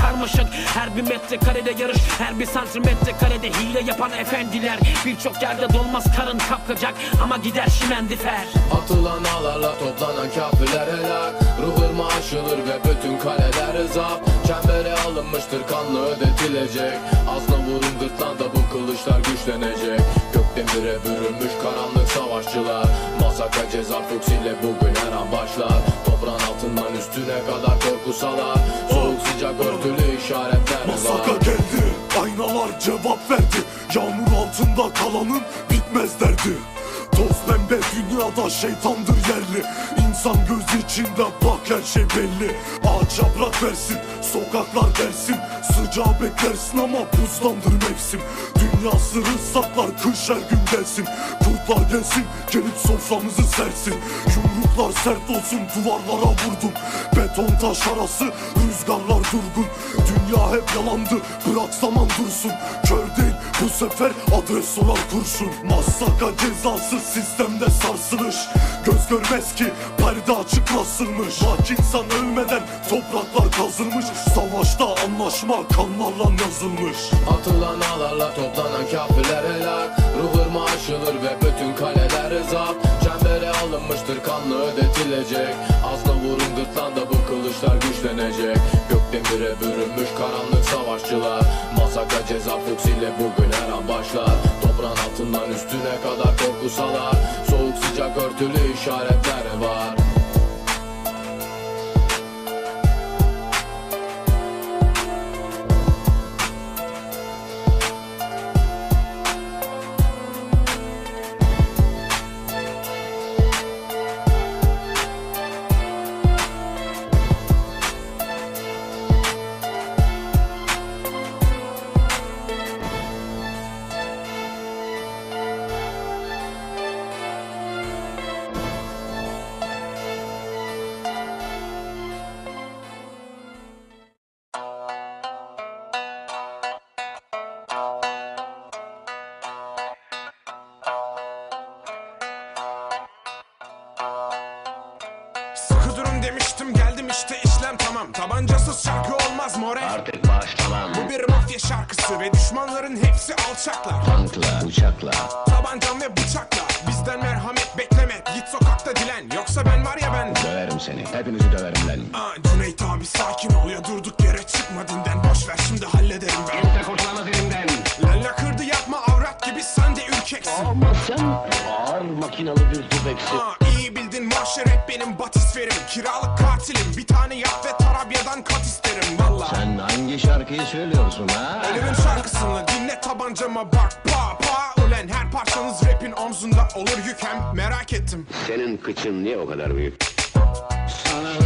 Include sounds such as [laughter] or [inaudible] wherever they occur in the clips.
karmaşık Her bir metrekarede yarış her bir santimetre karede hile yapan efendiler. Birçok yerde dolmaz karın kapkacak ama gider şimendifer Atılan ağlarla toplanan kafirler helak. Ruh ırmağı aşılır ve bütün kaleler zap Çembere alınmıştır kanlı ödetilecek. Azna vurun gırtlanda bu kılıçlar güçlenecek. Gökdemire bürünmüş karanlık savaşçılar. Masaka ceza Fuchs ile bugün her an başlar. Toprağın altından üstüne kadar korku sıcak örtülü işaretler Masaka var. geldi, aynalar cevap verdi. Yağmur altında kalanın bitmez derdi. Toz pembe dünyada şeytandır yerli. İnsan göz içinde bak her şey belli Ağaç yaprak versin, sokaklar dersin Sıcağı beklersin ama buzlandır mevsim. Dünya sırrı saklar kış her gün gelsin. Kurtlar gelsin gelip soframızı sersin. Yumruklar sert olsun duvarlara vurdum. Beton taş arası rüzgarlar durgun. Dünya hep yalandı bırak zaman dursun. Kör değil bu sefer adres sorar kurşun. Masaka cezası sistemde sarsılış. Göz görmez ki perde açık nasılmış Bak insan ölmeden topraklar kazılmış Savaşta anlaşma kanlarla yazılmış. Atılan ağlarla toplanan kafirler helak Ruh ırmağı aşılır ve bütün kaleler zap Çembere alınmıştır kanlı ödetilecek. Azna vurun gırtlanda bu kılıçlar güçlenecek. Gökdemire bürünmüş karanlık savaşçılar. Masaka ceza Fuchs ile bugün her an başlar. Toprağın altından üstüne kadar korku salar. Soğuk sıcak örtülü işaretler var Artık başlamam. Bu bir mafya şarkısı ve düşmanların hepsi alçaklar. Tankla, uçakla Tabancam ve bıçakla bizden merhamet bekleme Git sokakta dilen. Yoksa ben var ya ben Döverim seni, hepinizi döverim lan Aa, Cüneyt abi sakin ol ya durduk yere çıkma dinden. Boş ver şimdi hallederim ben. Kimse kurtulamaz elimden Lalla kırdı yapma avrat gibi sen de ürkeksin. Ama sen ağır makinalı bir tüfeksin. Aa, iyi bildin mahşer hep benim batisferim. Kiralık katilim bir tane yap ve Tarabya'dan kat isterim Sen hangi şarkıyı söylüyorsun ha? Ölümün şarkısını dinle tabancama bak pa pa Ulen her parçanız rapin omzunda olur yük hem merak ettim Senin kıçın niye o kadar büyük? Sana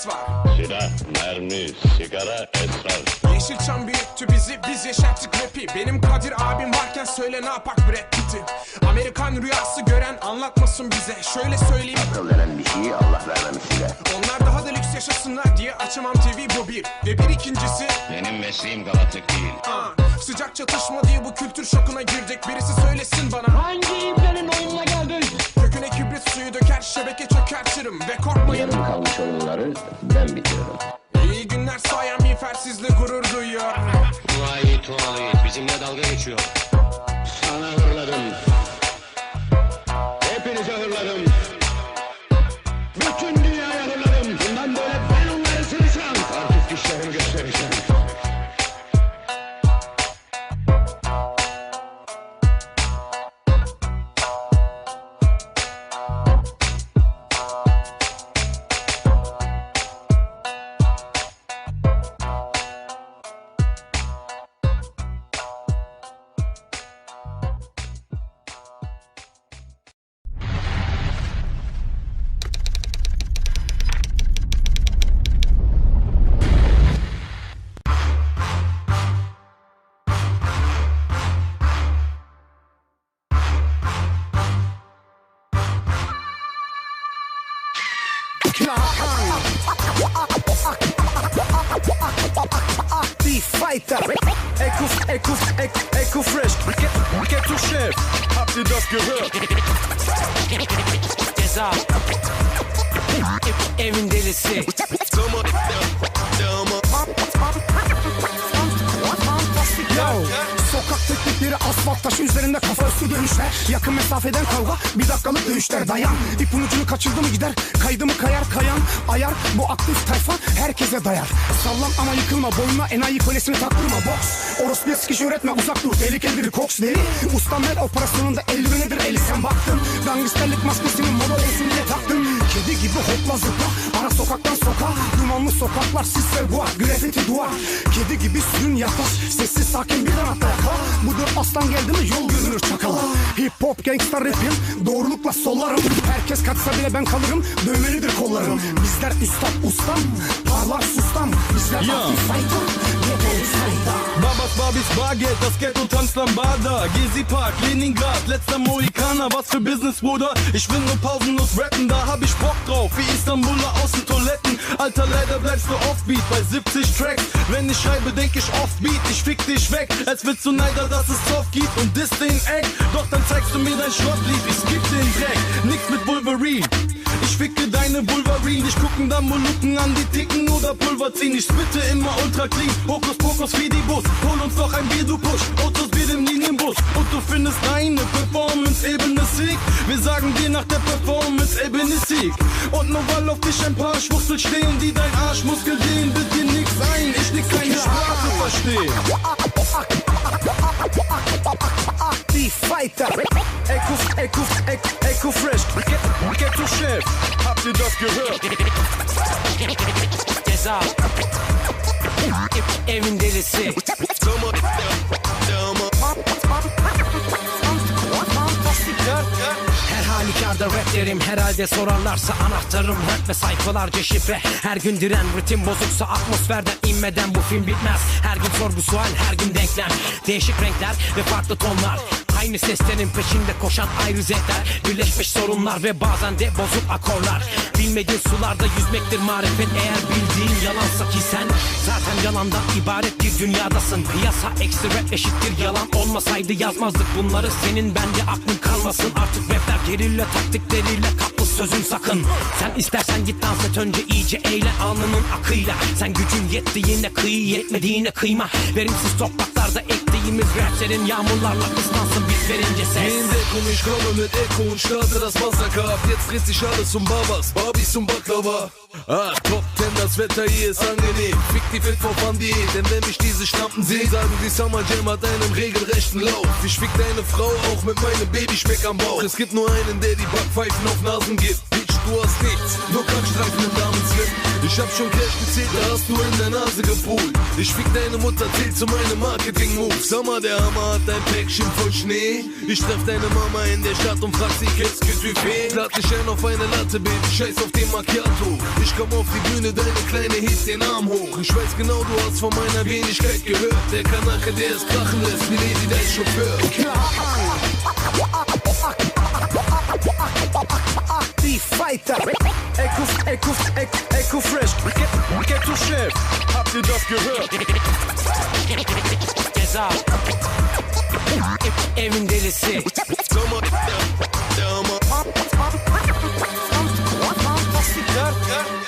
ses var. Silah, mermi, sigara, esrar. Yeşilçam büyüttü bizi biz yaşattık rapi. Benim Kadir abim varken söyle ne yapak Brad Pitt'i? Amerikan rüyası gören anlatmasın bize. Şöyle söyleyeyim. Akıl denen bir şeyi Allah vermemiş size Onlar daha da yaşasınlar diye açamam TV bu bir Ve bir ikincisi Benim mesleğim galatlık değil. aa, Sıcak çatışma diye bu kültür şokuna girdik Birisi söylesin bana Hangi ibnenin oyununa geldin? Köküne kibrit suyu döker şebeke çökertirim Ve korkmayın Yarım kalmış oyunları ben bitiririm. İyi günler sayan miğfersizle gurur duyuyor Vay tuvalet bizimle dalga geçiyor. Asfalt taşı üzerinde kafa üstü dönüşler. Yakın mesafeden kavga bir dakikalık dövüşler. Dayan İpin ucunu kaçırdı mı gider? Kaydı mı kayar kayan Ayar. Bu aktif tayfa herkese dayar. Sallan ama yıkılma boynuna enayi kolesini taktırma. Box Orospuya sıkışı üretme uzak dur. Tehlikelidir koks deri Ustam el operasyonunda eldivenedir eli. Sen baktın Gangsterlik maskesini moda olsun diye taktım Kedi gibi hopla zıpla sokaktan sokağa Dumanlı sokaklar sis ve buhar Grafiti duvar Kedi gibi sürün yaklaş Sessiz sakin birden atla yakala. Budur aslan geldi mi yol görünür çakala. Hip hop gangster rapim Doğrulukla sollarım. Herkes kaçsa bile ben kalırım Dövmelidir kollarım. Bizler üstad ustam Parlar sustam. Bizler Yeteriz Babas, Babis, Bargeld, das und tanzt Lambada Gezi Park, Leningrad, letzter Mohikaner. Was für Business, Bruder, ich will nur pausenlos rappen Da hab ich Bock drauf, wie Istanbuler Außentoiletten Alter, leider bleibst du offbeat bei 70 Tracks. Wenn ich schreibe, denk ich offbeat, ich fick dich weg Als willst du Neider, dass es Soft gibt und diss den Eck. Doch dann zeigst du mir dein Schrottlied, ich skip den Dreck Nix mit Wolverine ich ficke deine Bulverine, ich gucken da Molukken an, die ticken oder Pulver ziehen. Ich spitte immer ultra clean, Hokus Pokus wie die Bus. Hol uns doch ein Bier, du Push, Autos wie dem Linienbus. Und du findest deine Performance-Ebene Sieg. Wir sagen dir nach der Performance-Ebene Sieg. Und nur weil auf dich ein paar Schwuchsel stehen, die dein Arschmuskel sehen, wird dir nix ein. Ich nix keine Sprache verstehen. Die Fighter. Echo, Echo, Echo, Echo Fresh. Get, get to Chef. Habt ihr das gehört? Ceza Ev- Evin delisi Her halükarda rap derim herhalde sorarlarsa anahtarım rap ve sayfalarca şifre. Her gün diren ritim bozuksa atmosferden inmeden bu film bitmez. Her gün sorgu sual her gün denklem. Değişik renkler ve farklı tonlar. Aynı seslerin peşinde koşan ayrı zevkler. Birleşmiş sorunlar ve bazen de bozuk akorlar. Bilmediğin sularda yüzmektir marifet. Eğer bildiğin yalansa ki sen Zaten yalandan ibaret bir dünyadasın. Piyasa eksi rap eşittir yalan olmasaydı yazmazdık bunları. Senin bende aklın kalmasın. Artık rapler gerilla taktikleriyle kaplı sözün sakın. Sen istersen git dans et önce iyice eğlen. Alnının akıyla Sen gücün yettiğine kıyı yetmediğine kıyma. Verimsiz topraklarda ektiğimiz raplerin yağmurlarla ıslansın biz verince ses. İch komme mit Echo und starte das Massaker. Jetzt dreht sich alles Babas, Barbies und Baklava. Ach, Top das Wetter hier ist angenehm. Fick die Fit vor Fan Diät, denn wenn mich diese Schlampen sehen, sagen die Summer Jam hat einen regelrechten Lauf. Ich fick deine Frau auch mit meinem Babyschmeck am Bauch. Es gibt nur einen, der die Backpfeifen auf Nasen gibt. Du hast nichts, nur Kackstreifen im Damenslip. Ich hab schon Cash gezählt, da hast du in der Nase gepult. Ich fick deine Mutter, zählt zu meinem Marketing-Move. Sommer, der Hammer hat ein Päckchen voll Schnee. Ich treff deine Mama in der Stadt und frag sie, qu'est-ce que tu fais? Lad dich ein auf eine Latte, Baby, scheiß auf den Macchiato. Ich komm auf die Bühne, deine Kleine hebt den Arm hoch. Ich weiß genau, du hast von meiner Wenigkeit gehört. Der Kanake, der es krachen lässt, wie Lady, der Chauffeur. [laughs] Die Fighter. Echo, Echo, Echo, Echo Fresh. Get, get to Chef. Habt ihr das gehört? Ceza Ev- Evin delisi